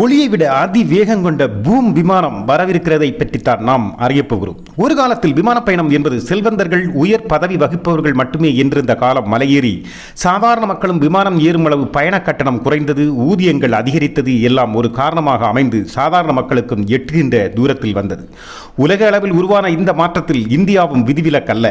ஒளியை விட அதிவேகம் கொண்ட பூம் விமானம் வரவிருக்கிறதை பற்றித்தான் நாம் அறியப் போகிறோம். ஒரு காலத்தில் விமான பயணம் என்பது செல்வந்தர்கள் உயர் பதவி வகிப்பவர்கள் மட்டுமே என்றிருந்த காலம் மலையேறி சாதாரண மக்களும் விமானம் ஏறும் அளவு பயண கட்டணம் குறைந்தது ஊதியங்கள் அதிகரித்தது எல்லாம் ஒரு காரணமாக அமைந்து சாதாரண மக்களுக்கும் எட்டுகின்ற தூரத்தில் வந்தது. உலக அளவில் உருவான இந்த மாற்றத்தில் இந்தியாவும் விதிவிலக்கல்ல.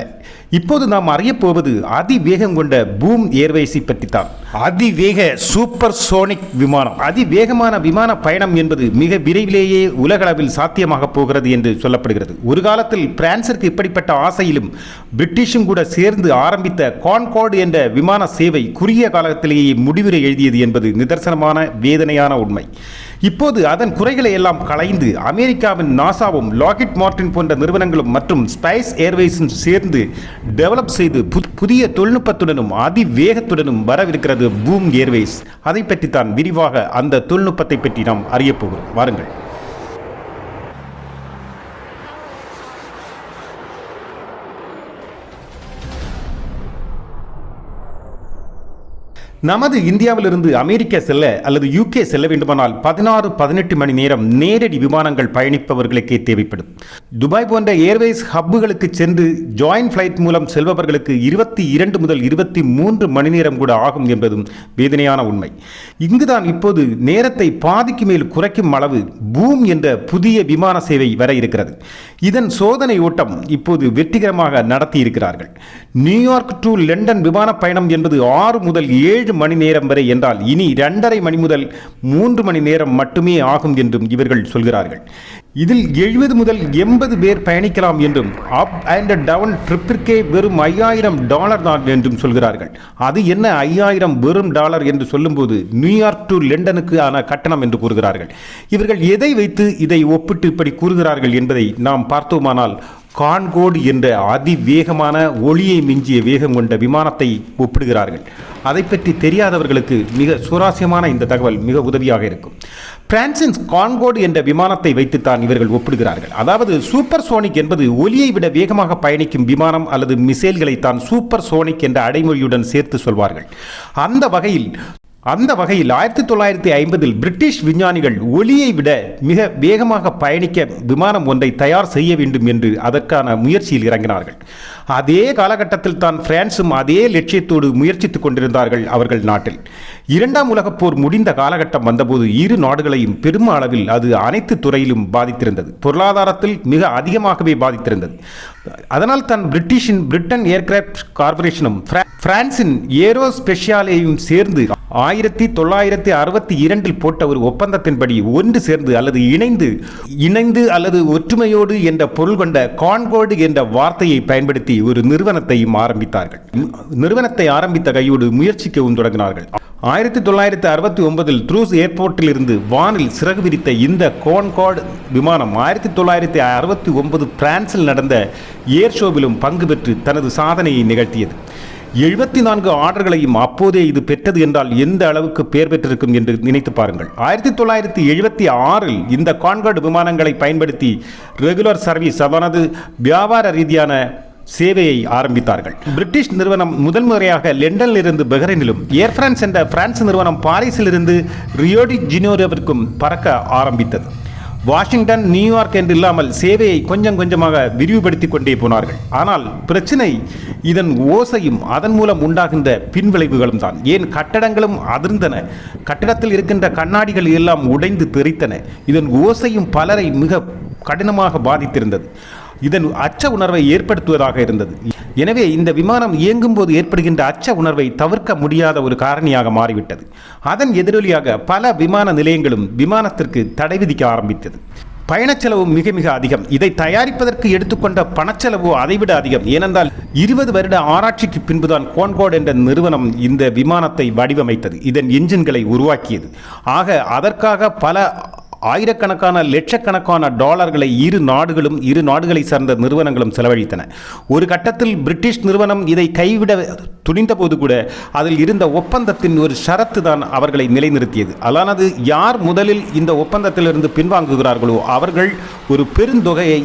இப்போது நாம் அறியப்போவது அதிவேகம் கொண்ட பூம் ஏர்வேஸை பற்றித்தான். அதிவேக சூப்பர் சோனிக் விமானம். அதிவேகமான விமான பயணம் என்பது மிக விரைவிலேயே உலகளவில் சாத்தியமாக போகிறது என்று சொல்லப்படுகிறது. ஒரு காலத்தில் பிரான்சிற்கு இப்படிப்பட்ட ஆசையிலும் பிரிட்டிஷும் கூட சேர்ந்து ஆரம்பித்த கான்கார்டு என்ற விமான சேவை குறுகிய காலத்திலேயே முடிவுரை எழுதியது என்பது நிதர்சனமான வேதனையான உண்மை. இப்போது அதன் குறைகளை எல்லாம் களைந்து அமெரிக்காவின் நாசாவும் லாகிட் மார்டின் போன்ற நிறுவனங்களும் மற்றும் ஸ்பைஸ் ஏர்வேஸும் சேர்ந்து டெவலப் செய்து புதிய தொழில்நுட்பத்துடனும் அதிவேகத்துடனும் வரவிருக்கிறது பூம் ஏர்வேஸ் அதை பற்றி தான் விரிவாக அந்த தொழில்நுட்பத்தை பற்றி நாம் அறியப் போகிறோம். வாருங்கள். நமது இந்தியாவிலிருந்து அமெரிக்கா செல்ல அல்லது யூகே செல்ல வேண்டுமானால் பதினாறு பதினெட்டு மணி நேரம் நேரடி விமானங்கள் பயணிப்பவர்களுக்கே தேவைப்படும். துபாய் போன்ற ஏர்வேஸ் ஹப்புகளுக்கு சென்று ஜாயின்ட் ஃப்ளைட் மூலம் செல்பவர்களுக்கு இருபத்தி இரண்டு முதல் இருபத்தி மூன்று மணி நேரம் கூட ஆகும் என்பதும் வேதனையான உண்மை. இங்குதான் இப்போது நேரத்தை பாதிக்கு மேல் குறைக்கும் அளவு பூம் என்ற புதிய விமான சேவை வர இருக்கிறது. இதன் சோதனை ஓட்டம் இப்போது வெற்றிகரமாக நடத்தி இருக்கிறார்கள். நியூயார்க் டு லண்டன் விமான பயணம் என்பது ஆறு முதல் ஏழு மணி நேரம் வரை என்றால் இனி இரண்டரை மணி முதல் மூன்று மணி நேரம் மட்டுமே ஆகும் என்றும் இவர்கள் சொல்கிறார்கள். இதில் எழுபது முதல் எண்பது பேர் பயணிக்கலாம் என்றும் அப் அண்ட் டவுன் ட்ரிப்பிற்கே வெறும் ஐயாயிரம் டாலர் தான் என்றும் சொல்கிறார்கள். அது என்ன ஐயாயிரம் வெறும் டாலர் என்று சொல்லும்போது நியூயார்க் டு லண்டனுக்கு ஆன கட்டணம் என்று கூறுகிறார்கள். இவர்கள் எதை வைத்து இதை ஒப்பிட்டு இப்படி கூறுகிறார்கள் என்பதை நாம் பார்த்தோமானால் கான்கோடு என்ற அதிவேகமான ஒளியை மிஞ்சிய வேகம் கொண்ட விமானத்தை ஒப்பிடுகிறார்கள். அதை பற்றி தெரியாதவர்களுக்கு மிக சுவாரஸ்யமான இந்த தகவல் மிக உதவியாக இருக்கும். பிரான்சின் கான்கோடு என்ற விமானத்தை வைத்துத்தான் இவர்கள் ஒப்பிடுகிறார்கள். அதாவது சூப்பர் சோனிக் என்பது ஒலியை விட வேகமாக பயணிக்கும் விமானம் அல்லது மிசைல்களை தான் சூப்பர் சோனிக் என்ற அடைமொழியுடன் சேர்த்து சொல்வார்கள். அந்த வகையில் அந்த வகையில் ஆயிரத்தி தொள்ளாயிரத்தி ஐம்பதில் பிரிட்டிஷ் விஞ்ஞானிகள் ஒலியை விட மிக வேகமாக பயணிக்க விமானம் ஒன்றை தயார் செய்ய வேண்டும் என்று அதற்கான முயற்சியில் இறங்கினார்கள். அதே காலகட்டத்தில் தான் பிரான்சும் அதே லட்சியத்தோடு முயற்சித்துக் கொண்டிருந்தார்கள் அவர்கள் நாட்டில். இரண்டாம் உலகப் போர் முடிந்த காலகட்டம் வந்தபோது இரு நாடுகளையும் பெரும் அளவில் அது அனைத்து துறையிலும் பாதித்திருந்தது. பொருளாதாரத்தில் மிக அதிகமாகவே பாதித்திருந்தது. அதனால் தான் பிரிட்டிஷின் பிரிட்டன் ஏர்கிராப்ட் கார்ப்பரேஷனும் பிரான்சின் ஏரோ ஸ்பெஷாலேயும் சேர்ந்து ஆயிரத்தி தொள்ளாயிரத்தி அறுபத்தி இரண்டில் போட்ட ஒரு ஒப்பந்தத்தின்படி ஒன்று சேர்ந்து அல்லது இணைந்து இணைந்து அல்லது ஒற்றுமையோடு என்ற பொருள் கொண்ட கான்கோடு என்ற வார்த்தையை பயன்படுத்தி ஒரு நிறுவனத்தையும் ஆரம்பித்தார்கள். நிறுவனத்தை ஆரம்பித்த கையோடு முயற்சிக்கவும் தொடங்கினார்கள். ஆயிரத்தி தொள்ளாயிரத்தி அறுபத்தி ஒன்பதில் த்ரூஸ் ஏர்போர்ட்டில் இருந்து வானில் சிறகு விரித்த இந்த கோன்கார்டு விமானம் ஆயிரத்தி தொள்ளாயிரத்தி அறுபத்தி ஒன்பது பிரான்சில் நடந்த ஏர் ஷோவிலும் பங்கு பெற்று தனது சாதனையை நிகழ்த்தியது. எழுபத்தி நான்கு ஆர்டர்களையும் அப்போதே இது பெற்றது என்றால் எந்த அளவுக்கு பெயர் பெற்றிருக்கும் என்று நினைத்து பாருங்கள். ஆயிரத்தி தொள்ளாயிரத்தி எழுபத்தி ஆறில் இந்த கான்கார்டு விமானங்களை பயன்படுத்தி ரெகுலர் சர்வீஸ் அதானது வியாபார ரீதியான சேவையை ஆரம்பித்தார்கள். பிரிட்டிஷ் நிறுவனம் முதல் முறையாக லண்டனில் இருந்து பஹ்ரைனிலும் ஏர் பிரான்ஸ் என்ற பிரான்ஸ் நிறுவனம் பாரிஸில் இருந்து ரியோடி ஜினோரோவிற்கும் பறக்க ஆரம்பித்தது. வாஷிங்டன் நியூயார்க் என்று இல்லாமல் சேவையை கொஞ்சம் கொஞ்சமாக விரிவுபடுத்திக் கொண்டே போனார்கள். ஆனால் பிரச்சனை இதன் ஓசையும் அதன் மூலம் உண்டாகின்ற பின்விளைவுகளும் தான். ஏன் கட்டடங்களும் அதிர்ந்தன? கட்டடத்தில் இருக்கின்ற கண்ணாடிகள் எல்லாம் உடைந்து தெரித்தன இதன் ஓசையும் பலரை மிக கடினமாக பாதித்திருந்தது. இதன் அச்ச உணர்வை ஏற்படுத்துவதாக இருந்தது. எனவே இந்த விமானம் இயங்கும் போது ஏற்படுகின்ற அச்ச உணர்வை தவிர்க்க முடியாத ஒரு காரணியாக மாறிவிட்டது. அதன் எதிரொலியாக பல விமான நிலையங்களும் விமானத்திற்கு தடை விதிக்க ஆரம்பித்தது. பயணச்செலவும் மிக மிக அதிகம். இதை தயாரிப்பதற்கு எடுத்துக்கொண்ட பணச்செலவு அதைவிட அதிகம். ஏனென்றால் இருபது வருட ஆராய்ச்சிக்கு பின்புதான் கோன்கோட் என்ற நிறுவனம் இந்த விமானத்தை வடிவமைத்தது. இதன் என்ஜின்களை உருவாக்கியது. ஆக அதற்காக பல ஆயிரக்கணக்கான லட்சக்கணக்கான டாலர்களை இரு நாடுகளும் இரு நாடுகளை சார்ந்த நிறுவனங்களும் செலவழித்தன. ஒரு கட்டத்தில் பிரிட்டிஷ் நிறுவனம் இதை கைவிட துணிந்தபோது கூட அதில் இருந்த ஒப்பந்தத்தின் ஒரு ஷரத்து தான் அவர்களை நிலைநிறுத்தியது. அதானது யார் முதலில் இந்த ஒப்பந்தத்திலிருந்து பின்வாங்குகிறார்களோ அவர்கள் ஒரு பெருந்தொகையை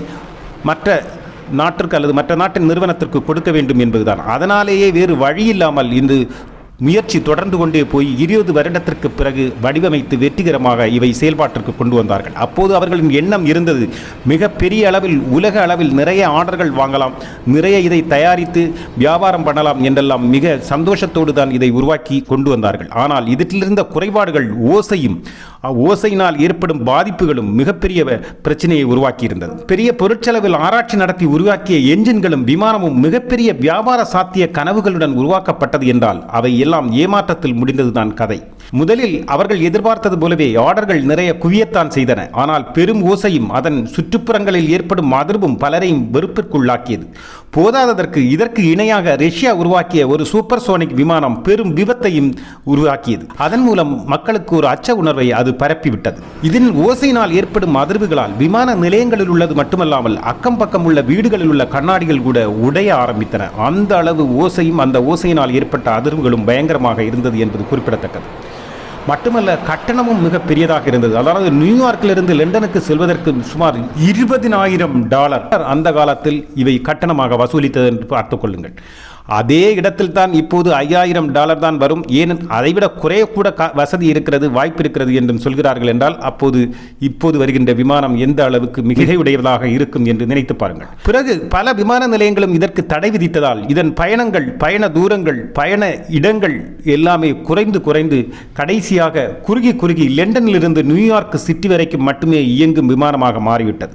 மற்ற நாட்டிற்கு அல்லது மற்ற நாட்டின் நிறுவனத்திற்கு கொடுக்க வேண்டும் என்பதுதான். அதனாலேயே வேறு வழி இல்லாமல் முயற்சி தொடர்ந்து கொண்டே போய் இருபது வருடத்திற்கு பிறகு வடிவமைத்து வெற்றிகரமாக இவை செயல்பாட்டிற்கு கொண்டு வந்தார்கள். அப்போது அவர்களின் எண்ணம் இருந்தது மிக பெரிய அளவில் உலக அளவில் நிறைய ஆர்டர்கள் வாங்கலாம் நிறைய இதை தயாரித்து வியாபாரம் பண்ணலாம் என்றெல்லாம் மிக சந்தோஷத்தோடு தான் இதை உருவாக்கி கொண்டு வந்தார்கள். ஆனால் இதிலிருந்த குறைபாடுகள் ஓசையும் ஓசையினால் ஏற்படும் பாதிப்புகளும் மிகப்பெரிய பிரச்சனையை உருவாக்கி இருந்தது பெரிய பொருட்செலவில் ஆராய்ச்சி நடத்தி உருவாக்கிய என்ஜின்களும் விமானமும் மிகப்பெரிய வியாபார சாத்திய கனவுகளுடன் உருவாக்கப்பட்டது என்றால் அவை எல்லாம் ஏமாற்றத்தில் முடிந்ததுதான் கதை. முதலில் அவர்கள் எதிர்பார்த்தது போலவே ஆர்டர்கள் நிறைய குவியத்தான் செய்தன. ஆனால் பெரும் ஓசையும் அதன் சுற்றுப்புறங்களில் ஏற்படும் அதிர்வும் பலரையும் வெறுப்பிற்குள்ளாக்கியது. போதாததற்கு இதற்கு இணையாக ரஷ்யா உருவாக்கிய ஒரு சூப்பர் சோனிக் விமானம் பெரும் விபத்தையும் உருவாக்கியது. அதன் மூலம் மக்களுக்கு ஒரு அச்ச உணர்வை அது பரப்பிவிட்டது. இதில் ஓசையினால் ஏற்படும் அதிர்வுகளால் விமான நிலையங்களில் உள்ளது மட்டுமல்லாமல் அக்கம் பக்கம் உள்ள வீடுகளில் உள்ள கண்ணாடிகள் கூட உடைய ஆரம்பித்தன. அந்த அளவு ஓசையும் அந்த ஓசையினால் ஏற்பட்ட அதிர்வுகளும் பயங்கரமாக இருந்தது என்பது குறிப்பிடத்தக்கது. மட்டுமல்ல கட்டணமும் மிக பெரியதாக இருந்தது. அதாவது நியூயார்க்கிலிருந்து லண்டனுக்கு செல்வதற்கு சுமார் இருபதினாயிரம் டாலர். அந்த காலத்தில் இவை கட்டணமாக வசூலித்தது என்று பார்த்துக் கொள்ளுங்கள். அதே இடத்தில் தான் இப்போது ஐயாயிரம் டாலர் தான் வரும். ஏன் அதைவிட குறையக்கூட வசதி இருக்கிறது வாய்ப்பு இருக்கிறது என்றும் சொல்கிறார்கள் என்றால் அப்போது இப்போது வருகின்ற விமானம் எந்த அளவுக்கு மிகையுடையதாக இருக்கும் என்று நினைத்து பாருங்கள். பிறகு பல விமான நிலையங்களும் இதற்கு தடை விதித்ததால் இதன் பயணங்கள் பயண தூரங்கள் பயண இடங்கள் எல்லாமே குறைந்து குறைந்து கடைசியாக குறுகி குறுகி லண்டனிலிருந்து நியூயார்க் சிட்டி வரைக்கும் மட்டுமே இயங்கும் விமானமாக மாறிவிட்டது.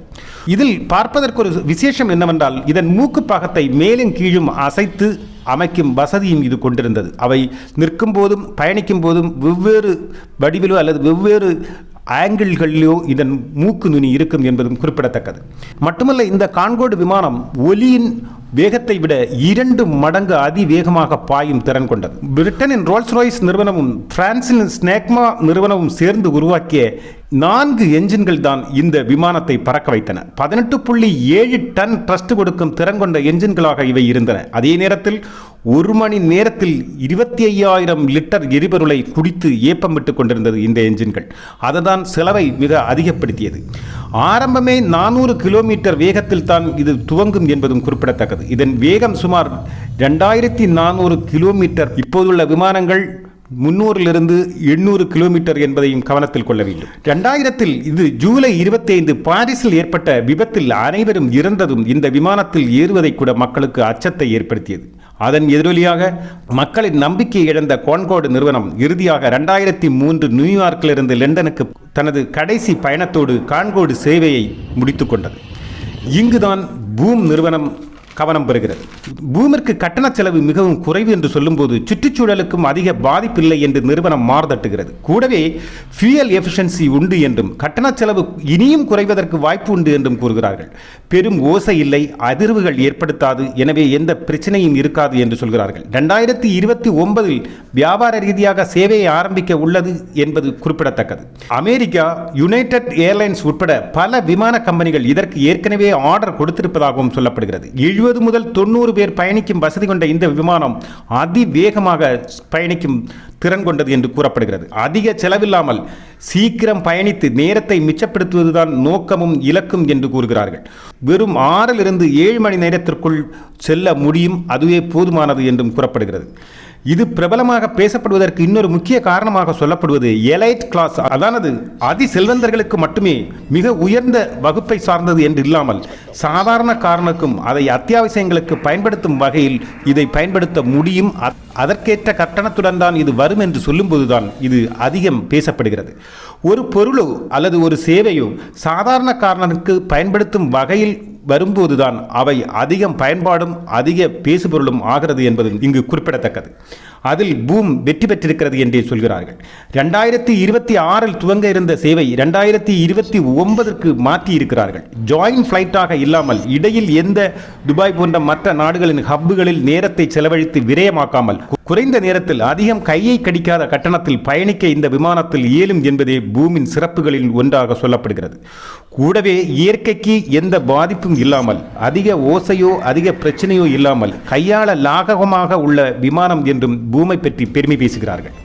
இதில் பார்ப்பதற்கு ஒரு விசேஷம் என்னவென்றால் இதன் மூக்கு பாகத்தை மேலும் கீழும் அசைத்து அமைக்கும் வசதியும் இது கொண்டிருந்தது. அவை நிற்கும் போதும் பயணிக்கும் போதும் வெவ்வேறு வடிவிலோ அல்லது வெவ்வேறு ஆங்கிள்களிலோ இதன் மூக்கு நுனி இருக்கும் என்பதும் குறிப்பிடத்தக்கது. மட்டுமல்ல இந்த கான்கோடு விமானம் ஒலியின் வேகத்தை விட இரண்டு மடங்கு அதிவேகமாக பாயும் திறன் கொண்டது. பிரிட்டனின் ரோல்ஸ் ராய்ஸ் நிறுவனமும் பிரான்சின் ஸ்னேக்மா நிறுவனமும் சேர்ந்து உருவாக்கிய நான்கு என்ஜின்கள் தான் இந்த விமானத்தை பறக்க வைத்தன. பதினெட்டு புள்ளி ஏழு டன் ட்ரஸ்ட் கொடுக்கும் திறன் கொண்ட என்ஜின்களாக இவை இருந்தன. அதே நேரத்தில் ஒரு மணி நேரத்தில் இருபத்தி ஐயாயிரம் லிட்டர் எரிபொருளை குடித்து ஏப்பம் விட்டு கொண்டிருந்தது இந்த என்ஜின்கள். அதுதான் செலவை மிக அதிகப்படுத்தியது. ஆரம்பமே நானூறு கிலோமீட்டர் வேகத்தில் தான் இது துவங்கும் என்பதும் குறிப்பிடத்தக்கது. இதன் வேகம் சுமார் ரெண்டாயிரத்தி நானூறு கிலோமீட்டர். இப்போதுள்ள விமானங்கள் முன்னூறிலிருந்து எண்ணூறு கிலோமீட்டர் என்பதையும் கவனத்தில் கொள்ள வேண்டும். ரெண்டாயிரத்தில் இது ஜூலை இருபத்தி ஐந்து பாரிஸில் ஏற்பட்ட விபத்தில் அனைவரும் இறந்ததும் இந்த விமானத்தில் ஏறுவதை கூட மக்களுக்கு அச்சத்தை ஏற்படுத்தியது. அதன் எதிரொலியாக மக்களின் நம்பிக்கையை இழந்த கோன்கோடு நிறுவனம் இறுதியாக ரெண்டாயிரத்தி மூன்று நியூயார்க்கிலிருந்து லண்டனுக்கு தனது கடைசி பயணத்தோடு கான்கோடு சேவையை முடித்துக்கொண்டது இங்குதான் பூம் நிறுவனம் கவனம் பெறுகிறது. பூமிற்கு கட்டண செலவு மிகவும் குறைவு என்று சொல்லும்போது சுற்றுச்சூழலுக்கும் அதிக பாதிப்பில்லை என்று நிறுவனம் மாறுதட்டுகிறது கூடவே ஃபியூயல் எஃபிஷியன்சி உண்டு என்றும் கட்டண செலவு இனியும் குறைவதற்கு வாய்ப்பு உண்டு என்றும் கூறுகிறார்கள். பெரும் ஓசை இல்லை அதிர்வுகள் ஏற்படுத்தாது எனவே எந்த பிரச்சனையும் இருக்காது என்று சொல்கிறார்கள். ரெண்டாயிரத்தி இருபத்தி ஒன்பதில் வியாபார ரீதியாக சேவையை ஆரம்பிக்க உள்ளது என்பது குறிப்பிடத்தக்கது. அமெரிக்கா யுனைடெட் ஏர்லைன்ஸ் உட்பட பல விமான கம்பெனிகள் இதற்கு ஏற்கனவே ஆர்டர் கொடுத்திருப்பதாகவும் சொல்லப்படுகிறது. இருபது முதல் தொண்ணூறு பேர் பயணிக்கும் வசதி கொண்ட இந்த விமானம் அதிவேகமாக பயணிக்கும் திறன் கொண்டது என்று கூறப்படுகிறது. அதிக செலவில்லாமல் சீக்கிரம் பயணித்து நேரத்தை மிச்சப்படுத்துவதுதான் நோக்கமும் இலக்கும் என்று கூறுகிறார்கள். வெறும் ஆறிலிருந்து ஏழு மணி நேரத்திற்குள் செல்ல முடியும். அதுவே போதுமானது என்றும் கூறப்படுகிறது. இது பிரபலமாக பேசப்படுவதற்கு இன்னொரு முக்கிய காரணமாக சொல்லப்படுவது எலைட் கிளாஸ். அதானது அதி செல்வந்தர்களுக்கு மட்டுமே மிக உயர்ந்த வகுப்பை சார்ந்தது என்று இல்லாமல் சாதாரண காரணக்கும் அதை அத்தியாவசியங்களுக்கு பயன்படுத்தும் வகையில் இதை பயன்படுத்த முடியும். அதற்கேற்ற கட்டணத்துடன் தான் இது வரும் என்று சொல்லும்போதுதான் இது அதிகம் பேசப்படுகிறது. ஒரு பொருளோ அல்லது ஒரு சேவையோ சாதாரண காரணனுக்கு பயன்படுத்தும் வகையில் வரும்போதுதான் அவை அதிகம் பயன்பாடும் அதிக பேசுபொருளும் ஆகிறது என்பது இங்கு குறிப்பிடத்தக்கது. அதில் பூம் வெற்றி பெற்றிருக்கிறது என்றே சொல்கிறார்கள். ரெண்டாயிரத்தி இருபத்தி ஆறில் துவங்க இருந்த சேவை ரெண்டாயிரத்தி இருபத்தி ஒன்பதற்கு மாற்றி இருக்கிறார்கள் ஜாயின் ஃப்ளைட்டாக இல்லாமல் இடையில் எந்த துபாய் போன்ற மற்ற நாடுகளின் ஹப்புகளில் நேரத்தை செலவழித்து விரயமாக்காமல் குறைந்த நேரத்தில் அதிகம் கையை கடிக்காத கட்டணத்தில் பயணிக்க இந்த விமானத்தில் இயலும் என்பதே பூமின் சிறப்புகளில் ஒன்றாக சொல்லப்படுகிறது. கூடவே இயற்கைக்கு எந்த பாதிப்பும் இல்லாமல் அதிக ஓசையோ அதிக பிரச்சனையோ இல்லாமல் கையாள லாககமாக உள்ள விமானம் என்றும் பூமை பற்றி பெருமை பேசுகிறார்கள்.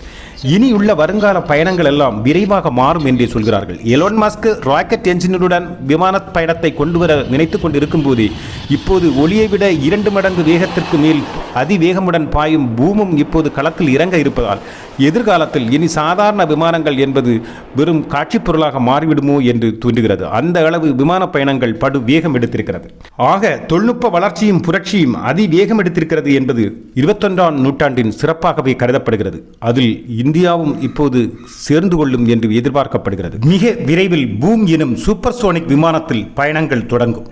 இனியுள்ள வருங்கால பயணங்கள் எல்லாம் விரைவாக மாறும் என்றே சொல்கிறார்கள். எலோன் மாஸ்க் ராக்கெட் என்ஜினுடன் விமான பயணத்தை கொண்டு வர நினைத்து கொண்டிருக்கும் போது இப்போது ஒளியை விட இரண்டு மடங்கு வேகத்திற்கு மேல் அதிவேகமுடன் பாயும் பூமும் இப்போது களத்தில் இறங்க இருப்பதால் எதிர்காலத்தில் இனி சாதாரண விமானங்கள் என்பது வெறும் காட்சிப் பொருளாக மாறிவிடுமோ என்று தோன்றுகிறது. அந்த அளவு விமான பயணங்கள் படு வேகம் எடுத்திருக்கிறது. ஆக தொழில்நுட்ப வளர்ச்சியும் புரட்சியும் அதிவேகம் எடுத்திருக்கிறது என்பது இருபத்தொன்றாம் நூற்றாண்டின் சிறப்பாகவே கருதப்படுகிறது. அதில் இந்தியாவும் இப்போது சேர்ந்து கொள்ளும் என்று எதிர்பார்க்கப்படுகிறது. மிக விரைவில் பூம் எனும் சூப்பர்சோனிக் விமானத்தில் பயணங்கள் தொடங்கும்.